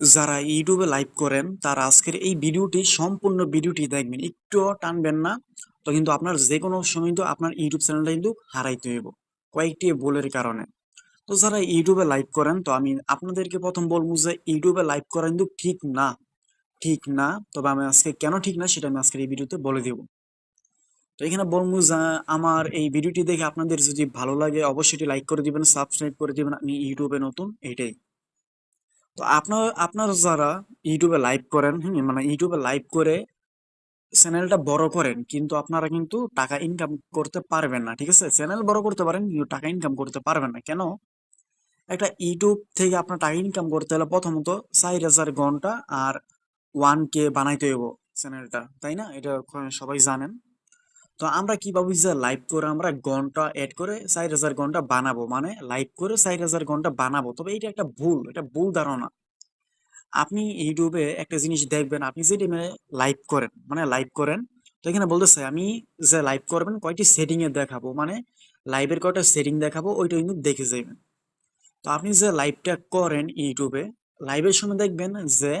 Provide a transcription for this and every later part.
যারা ইউটিউবে লাইভ করেন, তারা আজকের এই ভিডিওটি, সম্পূর্ণ ভিডিওটি দেখবেন। একটুও টানবেন না, তো কিন্তু আপনার যে কোনো সময় কিন্তু আপনার ইউটিউব চ্যানেলটা কিন্তু হারাইতে হইব, কয়েকটি ভুলের কারণে। তো যারা ইউটিউবে লাইভ করেন, তো আমি আপনাদেরকে প্রথম বলব যে ইউটিউবে লাইভ করা কিন্তু ঠিক না ঠিক না, তবে আমি আজকে কেন ঠিক না সেটা আমি আজকের এই ভিডিওতে বলে দিব। তো এখানে বলব যে আমার এই ভিডিওটি দেখে আপনাদের যদি ভালো লাগে, অবশ্যই লাইক করে দিবেন সাবস্ক্রাইব করে দিবেন আমি ইউটিউবে নতুন, এটাই। তো আপনার, আপনারা যারা ইউটিউবে লাইভ করেন, হুম মানে ইউটিউবে লাইভ করে চ্যানেলটা বড় করেন, কিন্তু আপনারা কিন্তু টাকা ইনকাম করতে পারবেন না, ঠিক আছে? চ্যানেল বড় করতে পারেন, কিন্তু টাকা ইনকাম করতে পারবেন না। কেন? একটা ইউটিউব থেকে আপনার টাকা ইনকাম করতে হলে প্রথমত চার হাজার ঘণ্টা আর ওয়ান কে বানাইতে হইব চ্যানেলটা তাই না? এটা সবাই জানেন। তো আমরা কি ভাবি যে লাইভ করে আমরা ঘণ্টা এড করে চার হাজার ঘণ্টা বানাবো? মানে লাইভ করে চার হাজার ঘণ্টা বানাবো। তবে এটা একটা ভুল, এটা ভুল ধারণা। আপনি ইউটিউবে একটা জিনিস দেখবেন, আপনি যে টাইমে লাইভ করেন মানে লাইভ করেন, তো এখানে বলতেছে, আমি যে লাইভ করবেন, কয়টি সেটিং এ দেখাবো? মানে লাইভের কয়টা সেটিং দেখাবো, ওইটা কিন্তু দেখে যাবেন তো আপনি যে লাইভটা করেন ইউটিউবে লাইভের সময় দেখবেন যে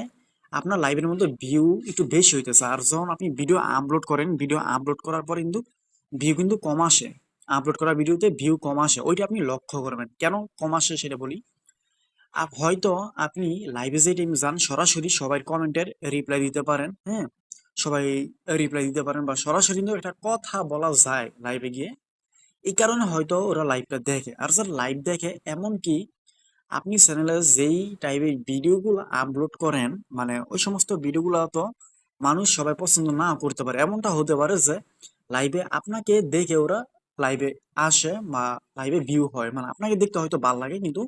আপনার লাইভের মধ্যে ভিউ একটু বেশি হইতেছে। আর যখন আপনি ভিডিও আপলোড করেন ভিডিও আপলোড করার পর কিন্তু ভিউ কিন্তু কম আসে। আপলোড করা ভিডিওতে ভিউ কম আসে। ওইটা আপনি লক্ষ্য করবেন। কেন কম আসে সেটা বলি? আপ হয়তো আপনি লাইভে যে টাইম যান, সরাসরি সবাই কমেন্টের রিপ্লাই দিতে পারেন হ্যাঁ? সবাই রিপ্লাই দিতে পারেন বা সরাসরি কিন্তু একটা কথা বলা যায় লাইভে গিয়ে। এই কারণে হয়তো ওরা লাইভটা দেখে। আর স্যার লাইভ দেখে এমন কি আপনি চ্যানেলে যেই টাইপের ভিডিওগুলো আপলোড করেন মানে ওই সমস্ত ভিডিওগুলো তো মানুষ সবাই পছন্দ না করতে পারে। এমনটা হতে পারে যে লাইভে আপনাকে দেখে ওরা লাইভে আসে বা লাইভে ভিউ হয়। মানে আপনাকে দেখতে হয়তো ভালো লাগে, কিন্তু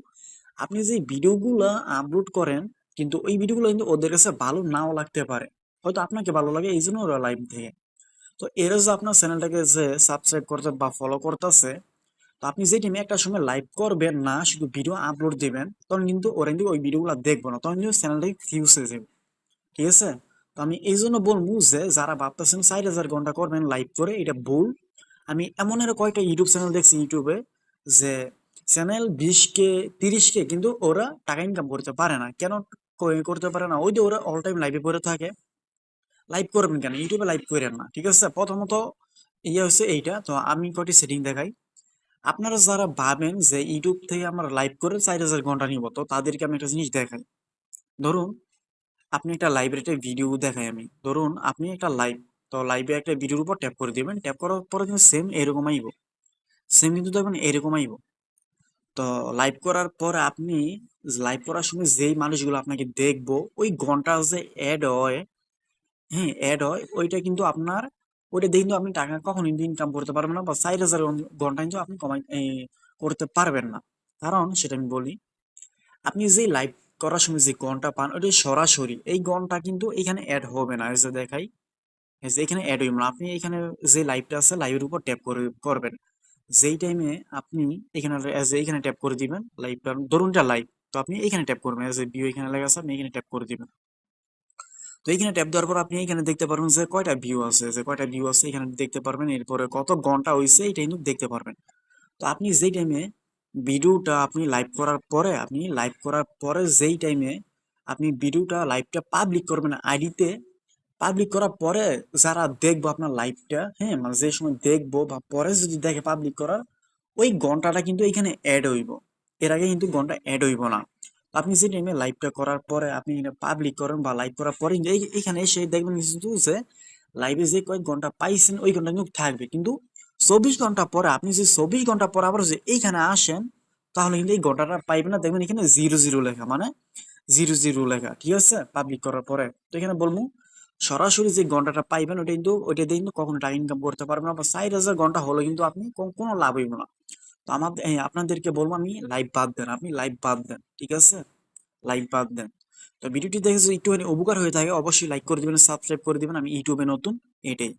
আপনি যে ভিডিওগুলো আপলোড করেন, কিন্তু ওই ভিডিওগুলো কিন্তু ওদের কাছে ভালো নাও লাগতে পারে। হয়তো আপনাকে ভালো লাগে এই জন্য ওরা লাইভ থেকে তো এরা যে আপনার চ্যানেলটাকে যে সাবস্ক্রাইব করতে বা ফলো করতেছে তো আপনি যে টিমে একটা সময় লাইভ করবেন না, শুধু ভিডিও আপলোড দিবেন, তখন কিন্তু ওরা কিন্তু ওই ভিডিওগুলো দেখব না, তখন কিন্তু চ্যানেলটাই ফিউজ হয়ে যাবে। ঠিক আছে? তো আমি এই জন্য বলব যে, যারা ভাবতেছেন চার হাজার ঘণ্টা করবেন লাইভ করে, এটা ভুল। আমি এমন এর কয়েকটা ইউটিউব চ্যানেল দেখছি ইউটিউবে যে চ্যানেল বিশ কে তিরিশ কে কিন্তু ওরা টাকা ইনকাম করতে পারে না। কেন করতে পারে না? ওই যে ওরা অল টাইম লাইভে পড়ে থাকে। লাইভ করবেন কেন? ইউটিউবে লাইভ করেন না। ঠিক আছে? প্রথমত ইয়ে হচ্ছে এইটা। তো আমি কয়টি সেটিং দেখাই? আপনারা যারা ভাবেন যে ইউটিউব থেকে আমরা লাইভ করে চার হাজার ঘণ্টা নিব, তো তাদেরকে আমি একটা জিনিস দেখাই। ধরুন, আপনি একটা লাইব্রেরিতে ভিডিও দেখাই আমি। ধরুন, আপনি একটা লাইভ তো লাইভে একটা ভিডিওর উপর ট্যাপ করে দিবেন। ট্যাপ করার পরে কিন্তু সেম এরকম আইব সেম কিন্তু দেখবেন এরকম আইব তো লাইভ করার পর আপনি লাইভ করার সময় যেই মানুষগুলো আপনাকে দেখব, ওই ঘণ্টা যে অ্যাড হয় হ্যাঁ অ্যাড হয়, ওইটা কিন্তু আপনার ওইটা দিয়ে কিন্তু আপনি টাকা কখনোই ইনকাম করতে পারবেন না বা চার হাজার ঘণ্টা কিন্তু আপনি কমাই করতে পারবেন না। কারণ সেটা আমি বলি, আপনি যে লাইভ করার সময় যে ঘণ্টা পান ওইটা সরাসরি এই ঘণ্টা কিন্তু এখানে অ্যাড হবে না। যে দেখাই যে এখানে অ্যাড হইব না। আপনি এখানে যে লাইভটা আছে লাইভের উপর ট্যাপ করে করবেন। যেই টাইমে আপনি এখানে এখানে ট্যাপ করে দিবেন লাইভটা ধরুন এটা লাইভ তো আপনি এখানে ট্যাপ করবেন। এ ভিউ এখানে লেখা আছে, আপনি এখানে ট্যাপ করে দিবেন। তো এখানে ট্যাপ দেওয়ার পর আপনি এখানে দেখতে পারবেন যে কয়টা ভিউ আছে, যে কয়টা ভিউ আছে এখানে দেখতে পারবেন। এরপরে কত ঘণ্টা হয়েছে এটা কিন্তু দেখতে পারবেন। তো আপনি যেই টাইমে ভিডিওটা আপনি লাইভ করার পরে, আপনি লাইভ করার পরে যেই টাইমে আপনি ভিডিওটা লাইভটা পাবলিক করবেন আইডিতে পাবলিক করার পরে যারা দেখব আপনার লাইভটা হ্যাঁ মানে যে সময় দেখব বা পরে যদি দেখে পাবলিক করার, ওই ঘন্টাটা কিন্তু এখানে অ্যাড হইব। এর আগে কিন্তু ঘণ্টা অ্যাড হইব না। আপনি যে টাইমে লাইভটা করার পরে আপনি এখানে পাবলিক করেন বা লাইভ করার পরে এখানে এসে দেখবেন কিন্তু যে লাইভে যে কয়েক ঘণ্টা পাইছেন, ওই ঘণ্টা কিন্তু থাকবে। কিন্তু চব্বিশ ঘণ্টা পরে আপনি যে চব্বিশ ঘণ্টা পরে আবার যে এইখানে আসেন, তাহলে কিন্তু এই ঘন্টাটা পাইবেন না। দেখবেন এখানে জিরো জিরো লেখা মানে জিরো জিরো লেখা, ঠিক আছে? পাবলিক করার পরে। তো এখানে বলব, সরাসরি যে ঘন্টাটা পাইবেন ওটা কিন্তু, ওইটা দিয়ে কিন্তু কখনো টাকা ইনকাম করতে পারবেন না বা চার হাজার ঘণ্টা হলে কিন্তু আপনি কোনো লাভ হইব না। তো আমাদের আপনাদেরকে বলব আমি লাইভ বাদ দেন, আপনি লাইভ বাদ দেন, ঠিক আছে? লাইভ বাদ দেন। তো ভিডিওটি দেখে যদি একটুখানি উপকার হয়ে থাকে, অবশ্যই লাইক করে দেবেন সাবস্ক্রাইব করে দেবেন। আমি ইউটিউবে নতুন, এটাই।